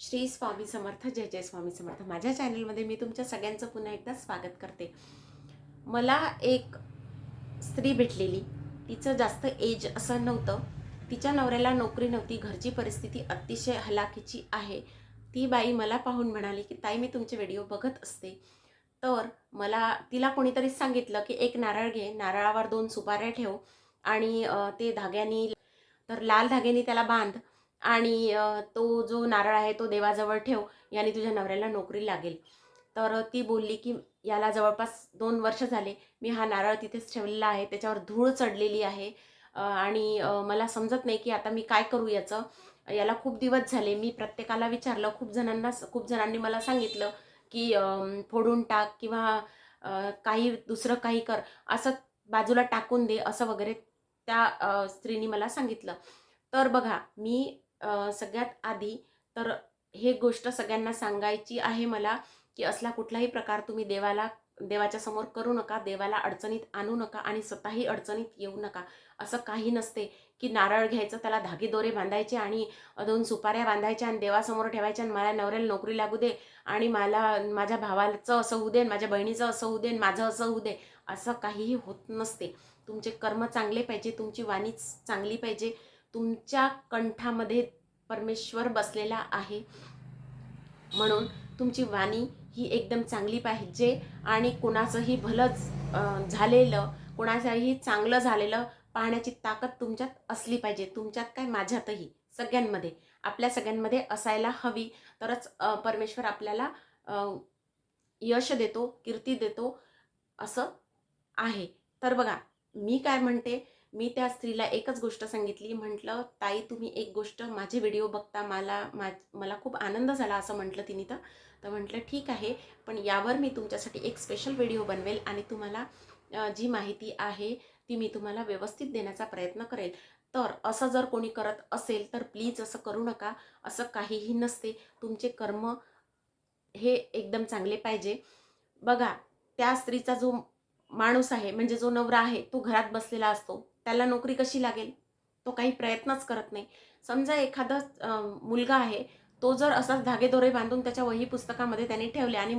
श्री स्वामी समर्थ जय जय स्वामी समर्थ. माझ्या चॅनलमध्ये मी तुमच्या सगळ्यांचं पुन्हा एकदा स्वागत करते. मला एक स्त्री भेटलेली. तिचं जास्त एज असं नव्हतं. तिच्या नवऱ्याला नोकरी नव्हती. घरची परिस्थिती अतिशय हलाखीची आहे. ती बाई मला पाहून म्हणाली की ताई मी तुमचे व्हिडिओ बघत असते. तर मला तिला कोणीतरी सांगितलं की एक नारळ घे. नारळावर दोन सुपाऱ्या ठेव आणि ते धाग्यानी तर लाल धाग्यानी त्याला बांध. आणि तो जो नारळ आहे तो देवाजवळ ठेव याने तुझ्या नवऱ्याला नोकरी लागेल. तर ती बोलली की याला जवळपास दोन वर्ष झाले मी हा नारळ तिथेच ठेवलेला आहे त्याच्यावर धूळ चढलेली आहे. आणि मला समजत नाही की आता मी काय करू याचं. याला खूप दिवस झाले मी प्रत्येकाला विचारलं खूप जणांना खूप जणांनी मला सांगितलं की फोडून टाक किंवा काही दुसरं काही कर असं बाजूला टाकून दे असं वगैरे त्या स्त्रीने स्त्रीनी मला सांगितलं. तर बघा मी सगळ्यात आधी तर हे गोष्ट सगळ्यांना सांगायची आहे मला की असला कुठलाही प्रकार तुम्ही देवाला देवाच्या समोर करू नका देवाला अडचणीत आणू नका आणि स्वतःही अडचणीत येऊ नका. असं काही नसते की नारळ घ्यायचं त्याला धागे दोरे बांधायचे आणि दोन सुपाऱ्या बांधायच्या आणि देवासमोर ठेवायच्या आणि मला नवऱ्याला नोकरी लागू दे आणि मला माझ्या भावाचं असं होऊ दे माझ्या बहिणीचं असं होऊ दे माझं असं होऊ दे असं काहीही होत नसते. तुमचे कर्म चांगले पाहिजे तुमची वाणी चांगली पाहिजे. तुमच्या कंठामध्ये परमेश्वर बसलेला आहे. म्हणून तुमची वाणी ही एकदम चांगली पाहिजे आणि कोणाचंही भलंच झालेलं कोणाचंही चांगलं झालेलं पाहण्याची ताकद तुमच्यात असली पाहिजे. तुमच्यात काय? माझ्यातही. सगळ्यांमध्ये. आपल्या सगळ्यांमध्ये असायला हवी. तरच परमेश्वर आपल्याला यश देतो कीर्ती देतो असं आहे. तर बघा मी काय म्हणते? मी त्या स्त्रीला एकच गोष्ट सांगितली म्हटलं ताई तुम्ही एक गोष्ट माझे व्हिडिओ बघता मला मा मला खूप आनंद झाला असं म्हटलं तिने तर. तर म्हटलं ठीक आहे पण यावर मी तुमच्यासाठी एक स्पेशल व्हिडिओ बनवेल आणि तुम्हाला जी माहिती आहे ती मी तुम्हाला व्यवस्थित देण्याचा प्रयत्न करेल. तर असं जर कोणी करत असेल तर प्लीज असं करू नका असं काहीही नसते. तुमचे कर्म हे एकदम चांगले पाहिजे. बघा त्या स्त्रीचा जो माणूस आहे म्हणजे जो नवरा आहे तो घरात बसलेला असतो. त्याला नोकरी कशी लागेल? तो काही प्रयत्नच करत नाही. समजा एखादा मुलगा आहे तो जर असाच धागेदोरे बांधून त्याच्या वही पुस्तकामध्ये त्याने ठेवले आणि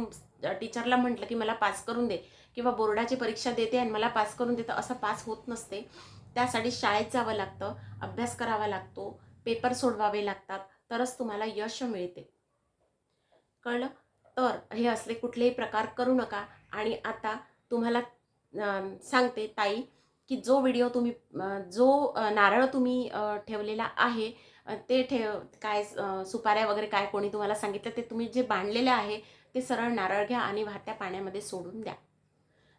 टीचरला म्हटलं की मला पास करून दे किंवा बोर्डाची परीक्षा देते आणि मला पास करून देतं असं पास होत नसते. त्यासाठी शाळेत जावं लागतं अभ्यास करावा लागतो पेपर सोडवावे लागतात तरच तुम्हाला यश मिळते. कळलं? तर हे असले कुठलेही प्रकार करू नका. आणि आता तुम्हाला सांगते ताई की जो व्हिडिओ तुम्ही जो नारळ तुम्ही ठेवलेला आहे ते ठेव काय सुपाऱ्या वगैरे काय कोणी तुम्हाला सांगितलं ते तुम्ही जे बांधलेलं आहे ते सरळ नारळ घ्या आणि वाहत्या पाण्यामध्ये सोडून द्या.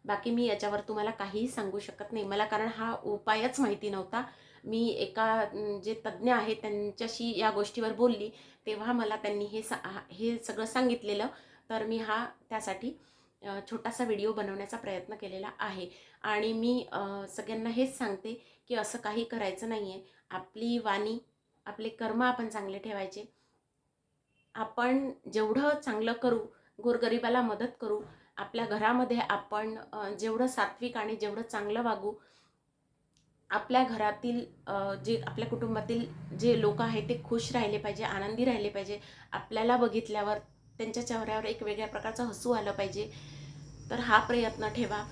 बाकी मी याच्यावर तुम्हाला काहीही सांगू शकत नाही. मला कारण हा उपायच माहिती नव्हता. मी एका जे तज्ज्ञ आहे त्यांच्याशी या गोष्टीवर बोलली तेव्हा मला त्यांनी हे सा हे सगळं सांगितलेलं. तर मी हा त्यासाठी छोटासा व्हिडिओ बनवण्याचा प्रयत्न केलेला आहे. आणि मी सगळ्यांना हेच सांगते की असं काही करायचं नाही आहे आपली वाणी आपले कर्म आपण चांगले ठेवायचे. आपण जेवढं चांगलं करू गोरगरिबाला मदत करू आपल्या घरामध्ये आपण जेवढं सात्विक आणि जेवढं चांगलं वागू आपल्या घरातील जे आपल्या कुटुंबातील जे लोक आहेत ते खुश राहिले पाहिजे आनंदी राहिले पाहिजे. आपल्याला बघितल्यावर त्यांच्या चेहऱ्यावर एक वेगळ्या प्रकारचं हसू आलं पाहिजे. तर हा प्रयत्न ठेवा.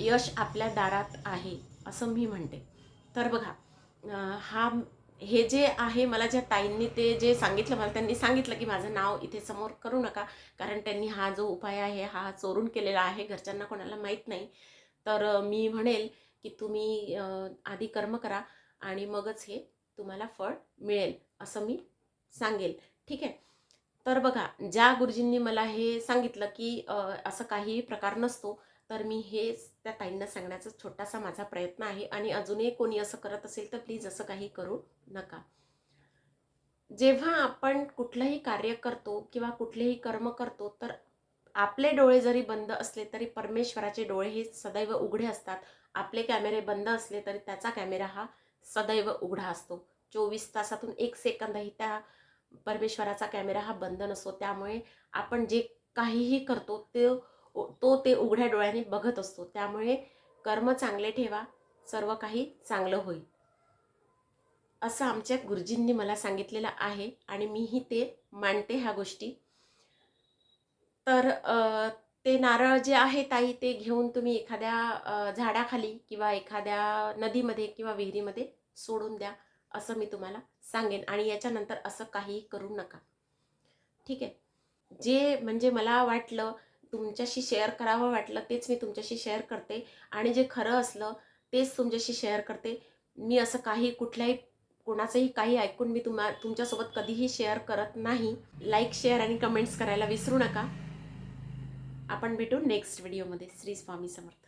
यश आपल्या दारात आहे असं मी म्हणते. तर बघा हा हे जे आहे मला ज्या ताईंनी ते जे सांगितलं मला त्यांनी सांगितलं की माझं नाव इथे समोर करू नका. कारण त्यांनी हा जो उपाय आहे हा चोरून केलेला आहे घरच्यांना कोणाला माहीत नाही. तर मी म्हणेल की तुम्ही आधी कर्म करा आणि मगच हे तुम्हाला फळ मिळेल असं मी सांगेल. ठीक आहे? तर बघा ज्या गुरुजींनी मला हे सांगितलं की असं काही प्रकार नसतो तर मी हे त्या ताईंना सांगण्याचा छोटासा माझा प्रयत्न आहे आणि अजूनही कोणी असं करत असेल तर प्लीज असं काही करू नका. जेव्हा आपण कुठलंही कार्य करतो किंवा कुठलेही कर्म करतो तर आपले डोळे जरी बंद असले तरी परमेश्वराचे डोळे हे सदैव उघडे असतात. आपले कॅमेरे बंद असले तरी त्याचा कॅमेरा हा सदैव उघडा असतो. चोवीस तासातून एक सेकंदही त्या परमेश्वराचा कॅमेरा हा बंद नसतो. त्यामुळे आपण जे काहीही करतो ते तो ते उघड्या डोळ्याने बघत असतो. त्यामुळे कर्म चांगले ठेवा सर्व काही चांगलं होईल. असं आमच्या गुरुजींनी मला सांगितलेलं आहे आणि मीही ते मानते ह्या गोष्टी. तर ते नारळ जे आहे ताई ते घेऊन तुम्ही एखाद्या झाडाखाली किंवा एखाद्या नदीमध्ये किंवा विहिरीमध्ये सोडून द्या. असं मी तुम्हाला सांगेन आणि याच्यानंतर असं काही करू नका. ठीक आहे? जे म्हणजे मला वाटलं तुमच्याशी शेअर करावं वाटलं तेच मी तुमच्याशी शेअर करते आणि जे खरं असलं तेच तुमच्याशी शेअर करते. मी असं काही कुठल्याही कोणाचंही काही ऐकून मी तुम्हा तुमच्यासोबत कधीही शेअर करत नाही. लाईक शेअर आणि कमेंट्स करायला विसरू नका. आपण भेटू नेक्स्ट व्हिडिओमध्ये श्री स्वामी समर्थ.